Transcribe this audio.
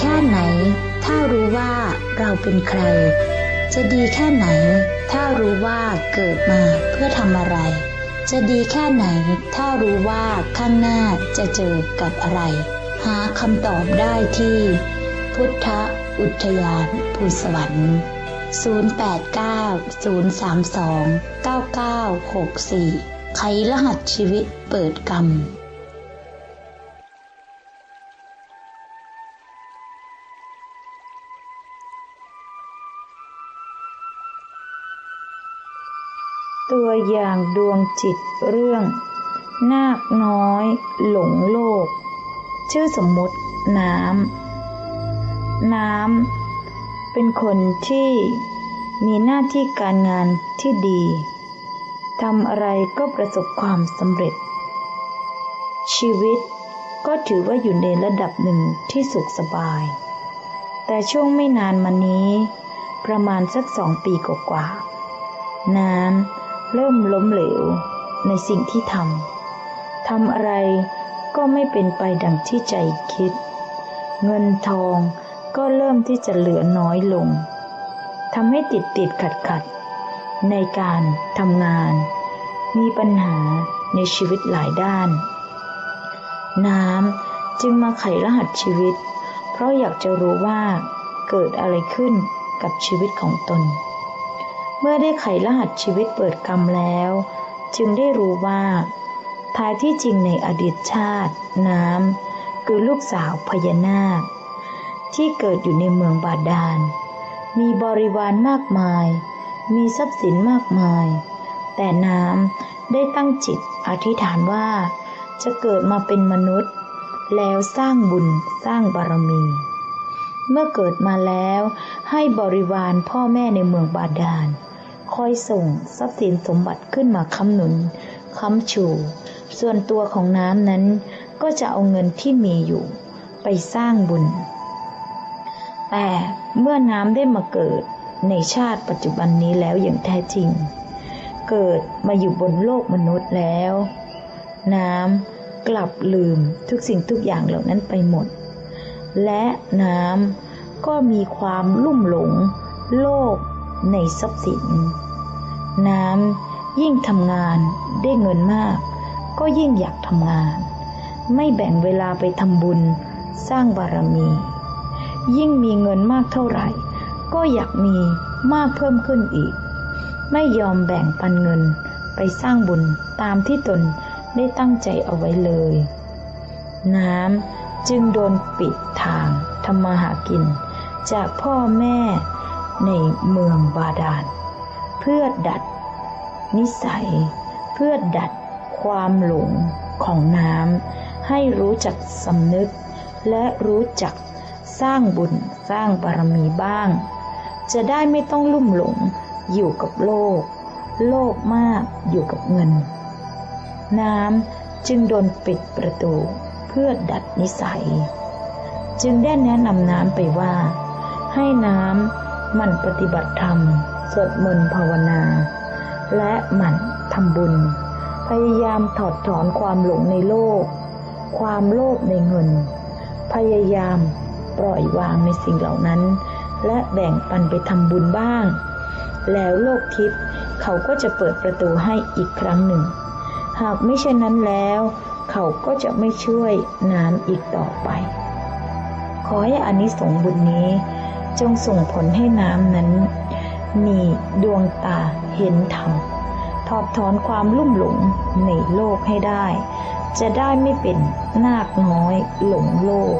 แค่ไหน ถ้ารู้ว่าเราเป็นใคร จะดีแค่ไหน ถ้ารู้ว่าเกิดมาเพื่อทำอะไร จะดีแค่ไหน ถ้ารู้ว่าข้างหน้าจะเจอกับอะไร หาคำตอบได้ที่ พุทธอุทยานภูสวรรค์ 089-032-9964 ไขรหัสชีวิตเปิดกรรม ตัวอย่างดวงจิตเรื่อง นาคน้อย หลงโลก ชื่อสมมติน้ำ น้ำ เป็นคนที่มีหน้าที่การงานที่ดีทำอะไรก็ประสบความสำเร็จ ชีวิตก็ถือว่าอยู่ในระดับหนึ่งที่สุขสบาย แต่ช่วงไม่นานมานี้ ประมาณสักสองปีกว่าๆน้ำ เริ่มล้มเหลวในสิ่งที่ทำทำอะไรก็ไม่เป็นไปดังที่ใจคิด เงินทองก็เริ่มที่จะเหลือน้อยลงทำให้ติดติดขัดขัดในการทำงาน มีปัญหาในชีวิตหลายด้าน น้ำจึงมาไขรหัสชีวิต เพราะอยากจะรู้ว่าเกิดอะไรขึ้นกับชีวิตของตน เมื่อได้ไขรหัสชีวิตเปิดกรรมแล้ว จึงได้รู้ว่า ท้ายที่จริงในอดีตชาติ น้ำคือลูกสาวพญานาค ที่เกิดอยู่ในเมืองบาดาล มีบริวารมากมาย มีทรัพย์สินมากมาย แต่น้ำได้ตั้งจิตอธิษฐานว่าจะเกิดมาเป็นมนุษย์ แล้วสร้างบุญสร้างบารมี เมื่อเกิดมาแล้ว ให้บริวารพ่อแม่ในเมืองบาดาล คอยส่งทรัพย์สินสมบัติขึ้นมาค้ำหนุน ค้ำชู ส่วนตัวของน้ำนั้น ก็จะเอาเงินที่มีอยู่ ไปสร้างบุญ แต่เมื่อน้ำได้มาเกิดในชาติปัจจุบันนี้แล้วอย่างแท้จริง เกิดมาอยู่บนโลกมนุษย์แล้ว น้ำกลับลืมทุกสิ่งทุกอย่างเหล่านั้นไปหมด และน้ำ ก็มีความลุ่มหลง โลกในทรัพย์สิน น้ำยิ่งทำงานได้เงินมาก ก็ยิ่งอยากทำงาน ไม่แบ่งเวลาไปทำบุญสร้างบารมี ยิ่งมีเงินมากเท่าไหร่ ก็อยากมีมากเพิ่มขึ้นอีก ไม่ยอมแบ่งปันเงินไปสร้างบุญตามที่ตนได้ตั้งใจเอาไว้เลย น้ำจึงโดนปิดทางทำมาหากิน จากพ่อแม่ในเมืองบาดาล เพื่อดัดนิสัย เพื่อดัดความหลงของน้ำให้รู้จักสำนึก และรู้จักสร้างบุญสร้างบารมีบ้าง จะได้ไม่ต้องลุ่มหลงอยู่กับโลก โลภมากอยู่กับเงิน น้ำจึงโดนปิดประตูเพื่อดัดนิสัย จึงได้แนะนำน้ำไปว่า ให้น้ำหมั่นปฏิบัติธรรม สวดมนต์ภาวนา และหมั่นทำบุญ พยายามถอดถอนความหลงในโลก ความโลภในเงิน พยายามปล่อยวางในสิ่งเหล่านั้น และแบ่งปันไปทำบุญบ้าง แล้วโลกทิพย์เขาก็จะเปิดประตูให้อีกครั้งหนึ่ง หากไม่เช่นนั้นแล้ว เขาก็จะไม่ช่วยน้ำอีกต่อไป ขอให้อานิสงส์บุญนี้ จงส่งผลให้น้ำนั้น มีดวงตาเห็นธรรมถอดถอนความลุ่มหลงในโลกให้ได้ จะได้ไม่เป็นนาคน้อยหลงโลก